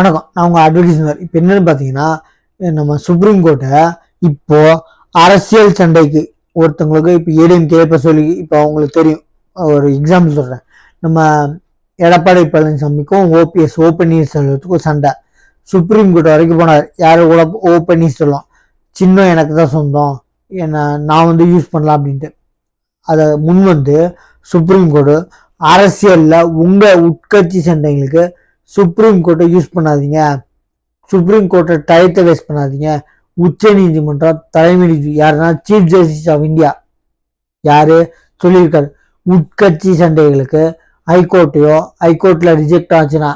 வணக்கம். நான் உங்கள் அட்வர்டைஸ்மெண்ட் இப்போ என்னென்னு பார்த்தீங்கன்னா நம்ம சுப்ரீம் கோர்ட்டை இப்போது அரசியல் சண்டைக்கு ஒருத்தவங்களுக்கு இப்போ ஏடிஎம்கே இப்போ சொல்லி இப்போ அவங்களுக்கு தெரியும். ஒரு எக்ஸாம்பிள் சொல்கிறேன் நம்ம எடப்பாடி பழனிசாமிக்கும் ஓபிஎஸ் ஓ பன்னீர்செல்வத்துக்கும் சண்டை. சுப்ரீம் கோர்ட் வரைக்கும் போனார். யார் கூட ஓ பன்னீர்செல்வம் சின்னம் எனக்கு தான் சொந்தம். என்ன நான் வந்து யூஸ் பண்ணலாம் அப்படின்ட்டு. அதை முன் வந்து சுப்ரீம் கோர்ட்டு அரசியலில் உங்கள் உட்கட்சி சண்டைங்களுக்கு சுப்ரீம் கோர்ட்டை யூஸ் பண்ணாதீங்க. சுப்ரீம் கோர்ட்டை டயத்தை வேஸ்ட் பண்ணாதீங்க. உச்ச நீதிமன்றம் தலைமை நீதி யாருன்னா சீஃப் ஜஸ்டிஸ் ஆஃப் இந்தியா யாரு? சொல்லியிருக்காரு. உட்கட்சி சண்டைகளுக்கு ஹைகோர்ட்டையோ ஹைகோர்ட்டில் ரிஜெக்ட் ஆச்சுன்னா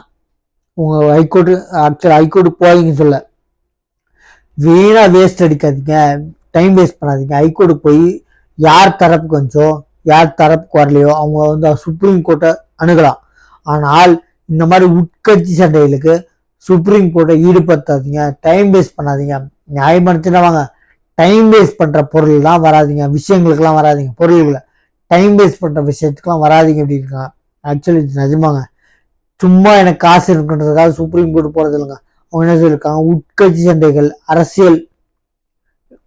உங்கள் ஹைகோர்ட்டு ஆக்சுவலாக ஹைகோர்ட்டு போவீங்கன்னு சொல்ல வீணாக வேஸ்ட் அடிக்காதீங்க. டைம் வேஸ்ட் பண்ணாதீங்க. ஹைகோர்ட்டு போய் யார் தரப்புக்கு வந்துச்சோ யார் தரப்புக்கு வரலையோ அவங்க வந்து சுப்ரீம் கோர்ட்டை அணுகலாம். ஆனால் இந்த மாதிரி உட்கட்சி சண்டைகளுக்கு சுப்ரீம் கோர்ட்டை ஈடுபடுத்தாதீங்க. டைம் வேஸ்ட் பண்ணாதீங்க. நியாயப்படுத்தினா வாங்க. டைம் வேஸ்ட் பண்ணுற பொருள்லாம் வராதிங்க. விஷயங்களுக்கெல்லாம் வராதிங்க. பொருள்களை டைம் வேஸ்ட் பண்ணுற விஷயத்துக்கெலாம் வராதீங்க அப்படி இருக்காங்க. ஆக்சுவலி இது நிஜமாங்க. சும்மா எனக்கு காசு இருக்குன்றதுக்காக சுப்ரீம் கோர்ட் போகிறது இல்லைங்க. அவங்க என்ன சொல்லியிருக்காங்க? உட்கட்சி சண்டைகள் அரசியல்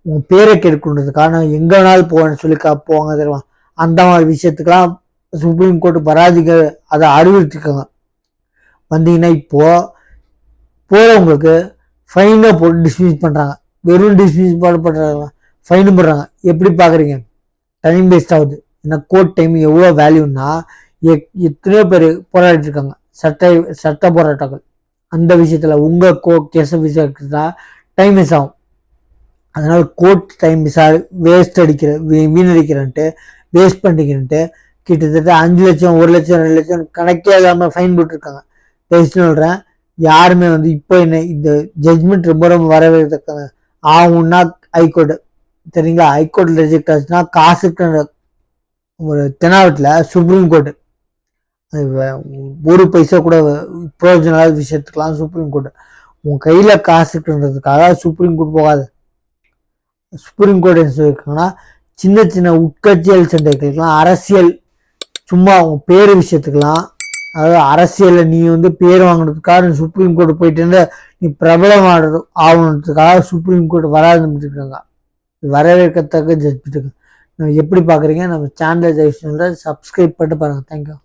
உங்கள் பேரை கெடுக்கணுன்றதுக்காக நான் எங்க வேணாலும் போவேன்னு சொல்லி போவாங்க தெரியுமா? அந்த மாதிரி விஷயத்துக்கெல்லாம் சுப்ரீம் கோர்ட் வராதீங்க. அதை அறிவுறுத்திருக்காங்க வந்தீங்கன்னா இப்போது போகிறவங்களுக்கு ஃபைனாக போட்டு டிஸ்மிஸ் பண்ணுறாங்க வெறும் டிஸ்மிஸ் போட பண்ணுறாங்க ஃபைன் போடுறாங்க. எப்படி பார்க்குறீங்க டைம் வேஸ்ட் ஆகுது. ஏன்னா கோர்ட் டைம் எவ்வளோ வேல்யூன்னா எத்தனையோ பேர் போராடிட்டு இருக்காங்க சட்ட சட்ட போராட்டங்கள். அந்த விஷயத்தில் உங்கள் கோ கேஸை விசாரிக்கிறதா டைம் மிஸ் ஆகும். அதனால் கோர்ட் டைம் மிஸ் வேஸ்ட் அடிக்கிற வீ- வீணடிக்கிறன்ட்டு வேஸ்ட் பண்ணிக்கிறன்ட்டு கிட்டத்தட்ட அஞ்சு லட்சம் ஒரு லட்சம் ரெண்டு லட்சம் கணக்கே இல்லாமல் ஃபைன் போட்டிருக்காங்க. பேசி சொல்கிறேன் யாருமே வந்து இப்போ என்ன இந்த ஜட்மெண்ட் ரொம்ப ரொம்ப வரவேற்கத்தக்க ஆகும்னா ஹைகோர்ட் சரிங்களா ஹைகோர்ட் ரிஜெக்ட் ஆச்சுன்னா காசுக்கு ஒரு தெனாவட்டில் சுப்ரீம் கோர்ட்டு அது ஒரு பைசா கூட பிரயோஜனம் இல்லாத விஷயத்துக்கெல்லாம் சுப்ரீம் கோர்ட்டு உன் கையில் காசுக்குன்றதுக்காக சுப்ரீம் கோர்ட் போகாது. சுப்ரீம் கோர்ட் என்ன சொல்லியிருக்காங்கன்னா சின்ன சின்ன உட்கட்சியல் சண்டைகளுக்கெல்லாம் அரசியல் சும்மா அவங்க பேர் விஷயத்துக்கெல்லாம் அதாவது அரசியலில் நீ வந்து பேர் வாங்கினதுக்காக நீ சுப்ரீம் கோர்ட் போயிட்டு இருந்தா நீ பிரபலம் ஆகணுன்றதுக்காக சுப்ரீம் கோர்ட் வராதுன்னு இருக்காங்க. ஜட்ஜ் வரவேற்கத்தக்க எப்படி பார்க்குறீங்க நம்ம சேனல் ஜெயிச்சு சப்ஸ்கிரைப் பண்ணிட்டு பாருங்கள் தேங்க்யூ